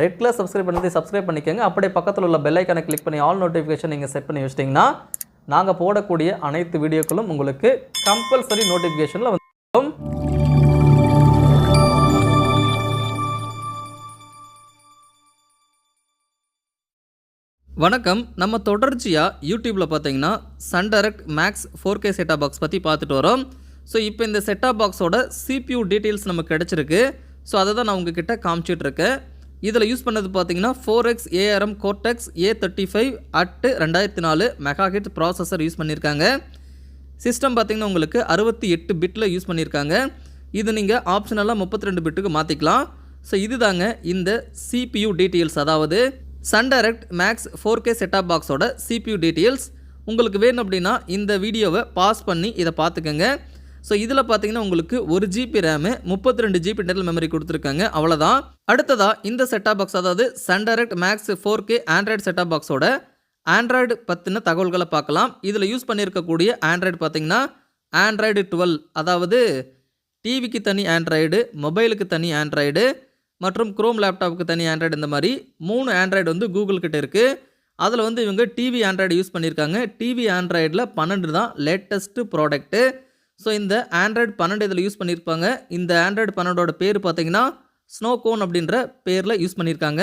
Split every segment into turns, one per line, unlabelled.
Red colour subscribe பண்ணி subscribe பண்ணிக்கோங்க. அப்படியே பக்கத்தில் உள்ள பெல் கிளிக் பண்ணி ஆல் நோட்டிஃபிகேஷன் நீங்கள் செட் பண்ணி வச்சிட்டிங்கன்னா நாங்கள் போடக்கூடிய அனைத்து வீடியோக்களும் உங்களுக்கு கம்பல்சரி நோட்டிஃபிகேஷனில் வந்து
வணக்கம். நம்ம தொடர்ச்சியாக யூடியூப்பில் பார்த்தீங்கன்னா Sun Direct Max four K set top box பற்றி பார்த்துட்டு வரோம். ஸோ இப்போ இந்த செட்டாப் பாக்ஸோட சிபியூ டீட்டெயில்ஸ் நமக்கு கிடச்சிருக்கு. ஸோ அதை தான் நான் உங்ககிட்ட காமிச்சிட்ருக்கேன் இதில் யூஸ் பண்ணது பார்த்தீங்கன்னா four X ARM Cortex A thirty five at ரெண்டாயிரத்தி நாலு மெகாஹிட் ப்ராசஸர் யூஸ் பண்ணியிருக்காங்க. சிஸ்டம் பார்த்திங்கன்னா உங்களுக்கு அறுபத்தி எட்டு பிட்டில் யூஸ் பண்ணியிருக்காங்க. இது நீங்கள் ஆப்ஷனலாக முப்பத்தி ரெண்டு பிட்டுக்கு மாற்றிக்கலாம் ஸோ இதுதாங்க இந்த சிபியூ டீட்டெயில்ஸ் அதாவது Sun Direct Max four K set top பாக்ஸோட சிபியூ டீட்டெயில்ஸ் உங்களுக்கு வேணும் அப்படின்னா இந்த வீடியோவை பாஸ் பண்ணி இதை பார்த்துக்கோங்க. ஸோ இதில் பார்த்தீங்கன்னா உங்களுக்கு ஒரு ஜிபி ரேமு முப்பத்தி ரெண்டு ஜிபி இன்டர்னல் மெமரி கொடுத்துருக்காங்க. அவ்வளோதான் அடுத்ததாக இந்த செட்டாப் பாக்ஸ் அதாவது Sun Direct Max four K Android set top பாக்ஸோட ஆண்ட்ராய்டு பற்றின தகவல்களை பார்க்கலாம். இதில் யூஸ் பண்ணியிருக்கக்கூடிய ஆண்ட்ராய்டு பார்த்தீங்கன்னா ஆண்ட்ராய்டு டுவெல் அதாவது டிவிக்கு தனி ஆண்ட்ராய்டு மொபைலுக்கு தனி ஆண்ட்ராய்டு மற்றும் குரோம் லேப்டாப்புக்கு தனி ஆண்ட்ராய்டு இந்த மாதிரி மூணு ஆண்ட்ராய்டு வந்து கூகுள் கிட்ட இருக்குது அதில் வந்து இவங்க டிவி ஆண்ட்ராய்டு யூஸ் பண்ணியிருக்காங்க. டிவி ஆண்ட்ராய்டில் பன்னெண்டு தான் லேட்டஸ்ட்டு ப்ராடக்ட்டு ஸோ இந்த ஆண்ட்ராய்டு பன்னெண்டு இதில் யூஸ் பண்ணியிருப்பாங்க இந்த ஆண்ட்ராய்டு பன்னெண்டோட பேர் பார்த்தீங்கன்னா ஸ்னோகோன் அப்படின்ற பேரில் யூஸ் பண்ணியிருக்காங்க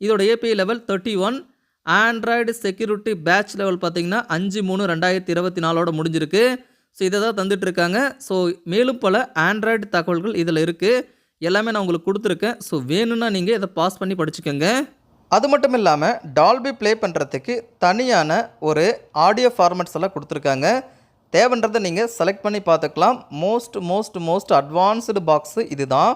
இதோட API level thirty one Android security patch level பார்த்தீங்கன்னா அஞ்சு மூணு ரெண்டாயிரத்தி இருபத்தி நாலோட முடிஞ்சிருக்கு. ஸோ இதை தான் தந்துட்டுருக்காங்க. ஸோ மேலும் பல ஆண்ட்ராய்டு தகவல்கள் இதில் இருக்குது எல்லாமே நான் உங்களுக்கு கொடுத்துருக்கேன். ஸோ வேணும்னா நீங்கள் இதை பாஸ் பண்ணி படிச்சுக்கோங்க.
அது மட்டும் இல்லாமல் டால்பி ப்ளே பண்ணுறதுக்கு தனியான ஒரு ஆடியோ ஃபார்மேட்ஸ் எல்லாம் கொடுத்துருக்காங்க. தேவைன்றதை நீங்கள் செலக்ட் பண்ணி பார்த்துக்கலாம். Most most most advanced box இதுதான்.